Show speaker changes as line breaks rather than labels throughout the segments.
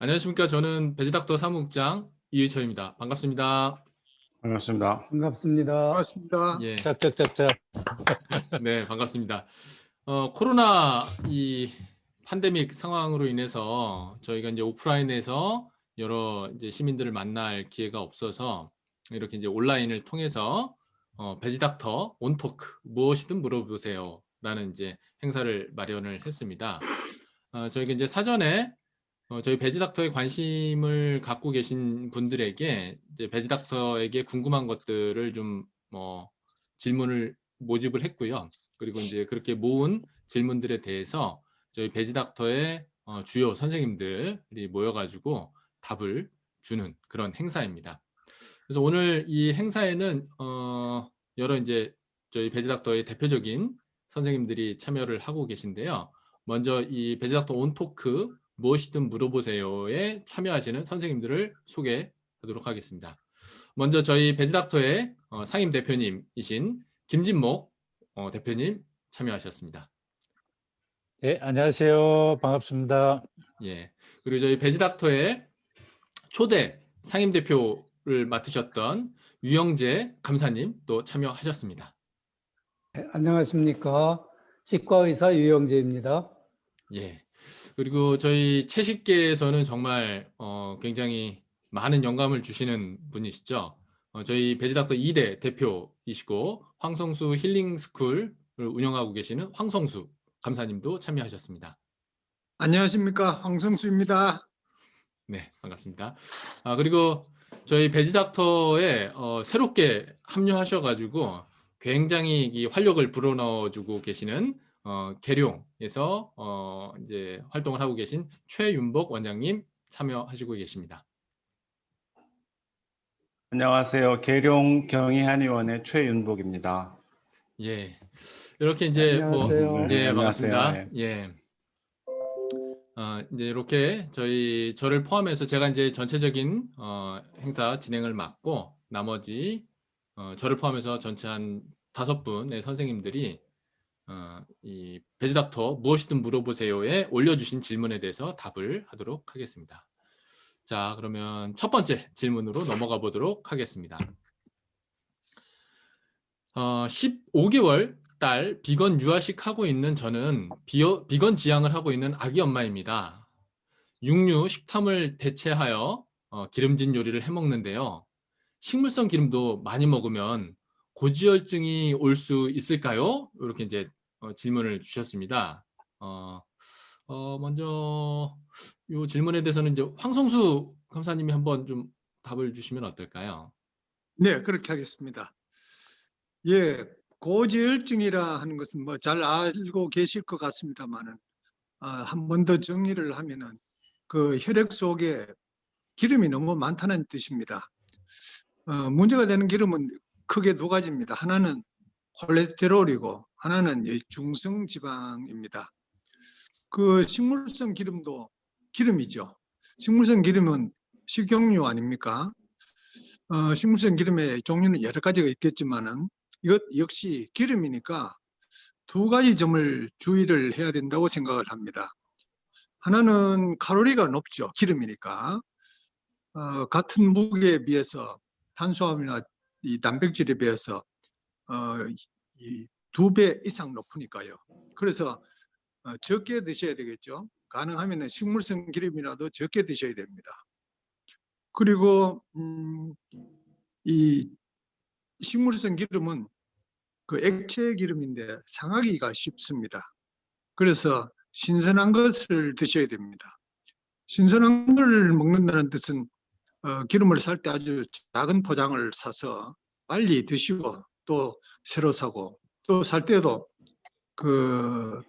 안녕하십니까. 저는 배지닥터 사무국장 이의철입니다. 반갑습니다.
반갑습니다.
반갑습니다.
반갑습니다.
예,
짝짝짝짝.
네, 반갑습니다. 어, 코로나 이 팬데믹 상황으로 인해서 저희가 이제 오프라인에서 여러 이제 시민들을 만날 기회가 없어서 이렇게 이제 온라인을 통해서 어, 배지닥터 온토크 무엇이든 물어보세요 라는 이제 행사를 마련을 했습니다. 어, 저희가 이제 사전에 어, 저희 배지닥터에 관심을 갖고 계신 분들에게 이제 배지닥터에게 궁금한 것들을 좀 뭐 질문을 모집을 했고요. 그리고 이제 그렇게 모은 질문들에 대해서 저희 배지닥터의 어, 주요 선생님들이 모여가지고 답을 주는 그런 행사입니다. 그래서 오늘 이 행사에는 어, 여러 이제 저희 배지닥터의 대표적인 선생님들이 참여를 하고 계신데요. 먼저 이 배지닥터 온토크 무엇이든 물어보세요에 참여하시는 선생님들을 소개하도록 하겠습니다. 먼저 저희 배지닥터의 어, 상임 대표님이신 김진목 어, 대표님 참여하셨습니다.
예, 안녕하세요. 반갑습니다.
예. 그리고 저희 배지닥터의 초대 상임 대표를 맡으셨던 유영재 감사님 또 참여하셨습니다.
네, 안녕하십니까. 치과의사 유영재입니다.
예. 그리고 저희 채식계에서는 정말 어, 굉장히 많은 영감을 주시는 분이시죠. 어, 저희 배지닥터 2대 대표이시고 황성수 힐링 스쿨을 운영하고 계시는 황성수 감사님도 참여하셨습니다.
안녕하십니까. 황성수입니다.
네, 반갑습니다. 아, 그리고 저희 배지닥터에 어, 새롭게 합류하셔가지고 굉장히 이 활력을 불어넣어주고 계시는 어, 계룡에서 어, 이제 활동을 하고 계신 최윤복 원장님 참여하시고 계십니다.
안녕하세요. 계룡 경희한의원의 최윤복입니다.
예, 이렇게 이제 뭐
안녕하세요.
예,
네,
반갑습니다.
안녕하세요.
예. 어, 이제 이렇게 저희 저를 포함해서 제가 이제 전체적인 어, 행사 진행을 맡고 나머지 어, 저를 포함해서 전체 한 다섯 분의 선생님들이 어, 이 배지닥터 무엇이든 물어보세요에 올려주신 질문에 대해서 답을 하도록 하겠습니다. 자, 그러면 첫 번째 질문으로 넘어가 보도록 하겠습니다. 어, 15개월 딸 비건 유아식 하고 있는 저는 비어, 비건 지향을 하고 있는 아기 엄마입니다. 육류 식탐을 대체하여 어, 기름진 요리를 해 먹는데요. 식물성 기름도 많이 먹으면 고지혈증이 올 수 있을까요? 이렇게 이제 어, 질문을 주셨습니다. 어, 어, 먼저 이 질문에 대해서는 이제 황성수 감사님이 한번 좀 답을 주시면 어떨까요?
네, 그렇게 하겠습니다. 예, 고지혈증이라 하는 것은 뭐 잘 알고 계실 것 같습니다만은 아, 한번 더 정리를 하면은 그 혈액 속에 기름이 너무 많다는 뜻입니다. 어, 문제가 되는 기름은 크게 두 가지입니다. 하나는 콜레스테롤이고 하나는 이 중성 지방입니다. 그 식물성 기름도 기름이죠. 식물성 기름은 식용유 아닙니까? 어, 식물성 기름의 종류는 여러 가지가 있겠지만은 이것 역시 기름이니까 두 가지 점을 주의를 해야 된다고 생각을 합니다. 하나는 칼로리가 높죠. 기름이니까. 어, 같은 무게에 비해서 탄수화물이나 이 단백질에 비해서 어, 두 배 이상 높으니까요. 그래서 어, 적게 드셔야 되겠죠. 가능하면 식물성 기름이라도 적게 드셔야 됩니다. 그리고 음, 이 식물성 기름은 그 액체 기름인데 상하기가 쉽습니다. 그래서 신선한 것을 드셔야 됩니다. 신선한 걸 먹는다는 뜻은 어, 기름을 살 때 아주 작은 포장을 사서 빨리 드시고 또 새로 사고 또 살 때도 그이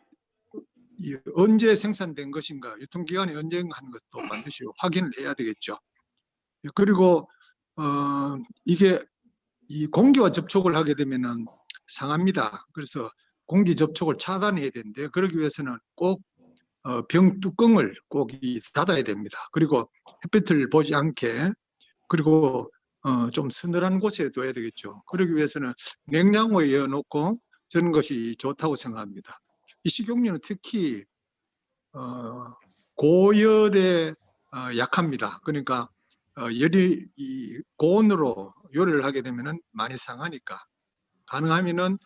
언제 생산된 것인가 유통기간이 언젠가 하는 것도 반드시 확인을 해야 되겠죠. 그리고 어, 이게 이 공기와 접촉을 하게 되면은 상합니다. 그래서 공기 접촉을 차단해야 되는데 그러기 위해서는 꼭 어, 병 뚜껑을 꼭 이 닫아야 됩니다. 그리고 햇빛을 보지 않게 그리고 어, 좀 서늘한 곳에 둬야 되겠죠. 그러기 위해서는 냉장고에 넣어놓고 저는 것이 좋다고 생각합니다. 이 식용유는 특히 어, 고열의 어, 약합니다. 그러니까 어, 열이 이 고온으로 요리를 하게 되면은 많이 상하니까 가능하면은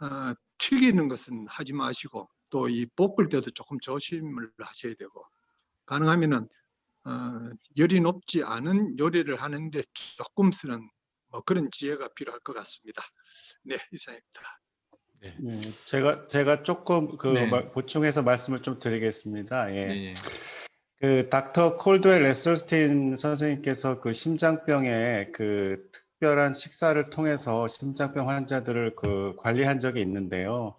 어, 튀기는 것은 하지 마시고 또 이 볶을 때도 조금 조심을 하셔야 되고 가능하면은 어, 열이 높지 않은 요리를 하는데 조금 쓰는 뭐 그런 지혜가 필요할 것 같습니다. 네, 이상입니다.
네, 제가 제가 조금 그
네.
말- 보충해서 말씀을 좀 드리겠습니다. 예.
네, 예.
그 닥터 콜드웰 레설스틴 선생님께서 그 심장병의 그 특별한 식사를 통해서 심장병 환자들을 그 관리한 적이 있는데요.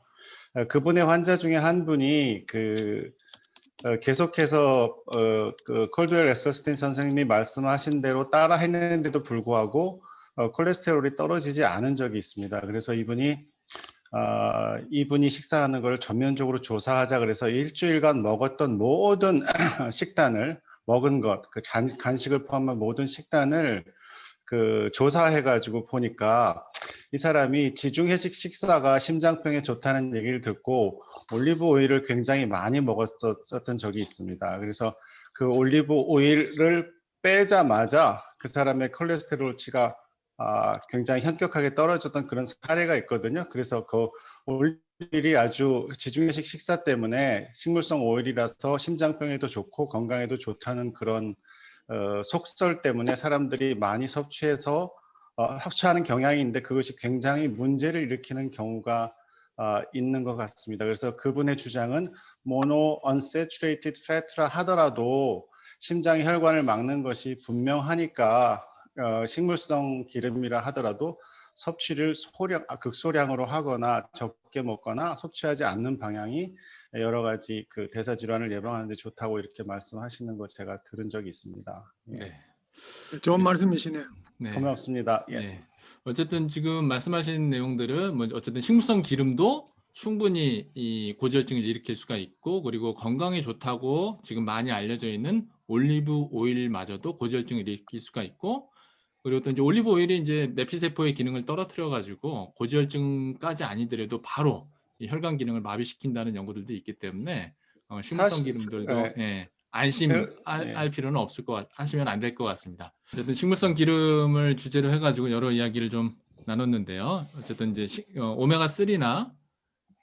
어, 그분의 환자 중에 한 분이 그 어, 계속해서 어, 그 콜드웰 레설스틴 선생님이 말씀하신 대로 따라 했는데도 불구하고 어, 콜레스테롤이 떨어지지 않은 적이 있습니다. 그래서 이분이 아, 이분이 식사하는 걸 전면적으로 조사하자 그래서 일주일간 먹었던 모든 식단을 먹은 것, 그 잔- 간식을 포함한 모든 식단을 그 조사해가지고 보니까 이 사람이 지중해식 식사가 심장병에 좋다는 얘기를 듣고 올리브 오일을 굉장히 많이 먹었었던 적이 있습니다. 그래서 그 올리브 오일을 빼자마자 그 사람의 콜레스테롤치가 아, 굉장히 현격하게 떨어졌던 그런 사례가 있거든요. 그래서 그 오일이 아주 지중해식 식사 때문에 식물성 오일이라서 심장병에도 좋고 건강에도 좋다는 그런 어, 속설 때문에 사람들이 많이 섭취해서 어, 섭취하는 경향이 있는데 그것이 굉장히 문제를 일으키는 경우가 아, 있는 것 같습니다. 그래서 그분의 주장은 모노 unsaturated fat라 하더라도 심장 혈관을 막는 것이 분명하니까 어, 식물성 기름이라 하더라도 섭취를 소량, 아, 극소량으로 하거나 적게 먹거나 섭취하지 않는 방향이 여러 가지 그 대사 질환을 예방하는 데 좋다고 이렇게 말씀하시는 거 제가 들은 적이 있습니다. 예.
네.
좋은
네.
말씀이시네요.
네.
고맙습니다. 예.
네. 어쨌든 지금 말씀하신 내용들은 뭐 어쨌든 식물성 기름도 충분히 이 고지혈증을 일으킬 수가 있고 그리고 건강에 좋다고 지금 많이 알려져 있는 올리브 오일마저도 고지혈증을 일으킬 수가 있고 그리고 또 이제 올리브 오일이 이제 내피세포의 기능을 떨어뜨려 가지고 고지혈증까지 아니더라도 바로 이 혈관 기능을 마비시킨다는 연구들도 있기 때문에 어, 식물성 기름들도
네.
예, 안심할
그,
할
네.
필요는 없을 것 같, 하시면 안 될 것 같습니다. 어쨌든 식물성 기름을 주제로 해가지고 여러 이야기를 좀 나눴는데요. 어쨌든 이제 시- 어, 오메가 3나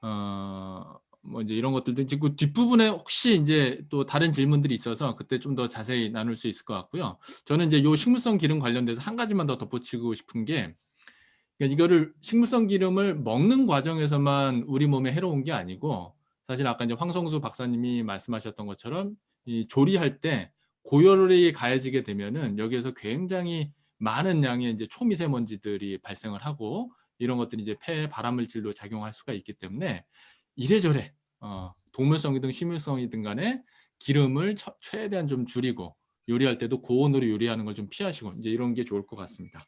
어, 뭐 이제 이런 것들도 이제 그 뒷부분에 혹시 이제 또 다른 질문들이 있어서 그때 좀 더 자세히 나눌 수 있을 것 같고요. 저는 이제 요 식물성 기름 관련돼서 한 가지만 더 덧붙이고 싶은 게 그러니까 이거를 식물성 기름을 먹는 과정에서만 우리 몸에 해로운 게 아니고 사실 아까 이제 황성수 박사님이 말씀하셨던 것처럼 이 조리할 때 고열이 가해지게 되면은 여기에서 굉장히 많은 양의 이제 초미세먼지들이 발생을 하고 이런 것들이 이제 폐 발암물질로 작용할 수가 있기 때문에 이래저래 어, 동물성이든 식물성이든 간에 기름을 처- 최대한 좀 줄이고 요리할 때도 고온으로 요리하는 걸 좀 피하시고 이제 이런 게 좋을 것 같습니다.